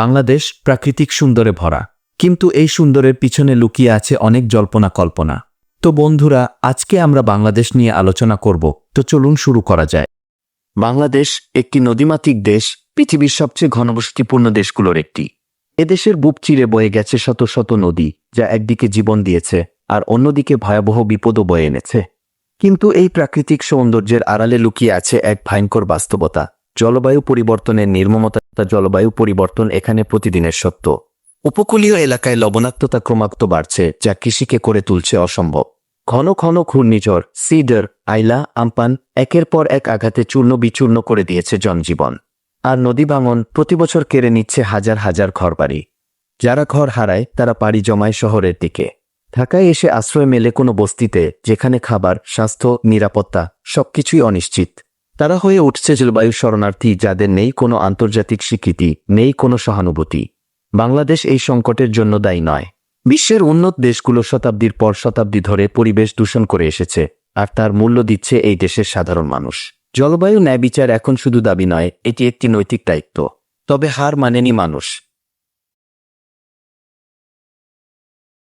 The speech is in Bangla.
বাংলাদেশ প্রাকৃতিক সুন্দরে ভরা। কিন্তু এই সুন্দরের পিছনে লুকিয়ে আছে অনেক জল্পনা কল্পনা। তো বন্ধুরা, আজকে আমরা বাংলাদেশ নিয়ে আলোচনা করব, তো চলুন শুরু করা যায়। বাংলাদেশ একটি নদীমাতৃক দেশ, পৃথিবীর সবচেয়ে ঘনবসতিপূর্ণ দেশগুলোর একটি। এদেশের বুক চিরে বয়ে গেছে শত শত নদী, যা একদিকে জীবন দিয়েছে, আর অন্যদিকে ভয়াবহ বিপদও বয়ে এনেছে। কিন্তু এই প্রাকৃতিক সৌন্দর্যের আড়ালে লুকিয়ে আছে এক ভয়ঙ্কর বাস্তবতা। জলবায়ু পরিবর্তনের নির্মমতা জলবায়ু পরিবর্তন এখানে প্রতিদিনের সত্য। উপকূলীয় এলাকায় লবণাক্ততা ক্রমাগত বাড়ছে, যা কৃষিকে করে তুলছে অসম্ভব। ঘন ঘন ঘূর্ণিঝড়, সিডার, আইলা, আমপান একের পর এক আঘাতে চূর্ণ বিচূর্ণ করে দিয়েছে জনজীবন। আর নদী ভাঙন প্রতিবছর কেড়ে নিচ্ছে হাজার হাজার ঘরবাড়ি। যারা ঘর হারায়, তারা পাড়ি জমায় শহরের দিকে। ঢাকায় এসে আশ্রয় মেলে কোনো বস্তিতে, যেখানে খাবার, স্বাস্থ্য, নিরাপত্তা সবকিছুই অনিশ্চিত। তারা হয়ে উঠছে জলবায়ু শরণার্থী যাদের নেই কোনো আন্তর্জাতিক স্বীকৃতি, নেই কোনো সহানুভূতি। বাংলাদেশ এই সংকটের জন্য দায়ী নয়। বিশ্বের উন্নত দেশগুলো শতাব্দীর পর শতাব্দী ধরে পরিবেশ দূষণ করে এসেছে আর তার মূল্য দিচ্ছে এই দেশের সাধারণ মানুষ। জলবায়ু ন্যায় বিচার এখন শুধু দাবি নয়, এটি একটি নৈতিক দায়িত্ব। তবে হার মানেনি মানুষ।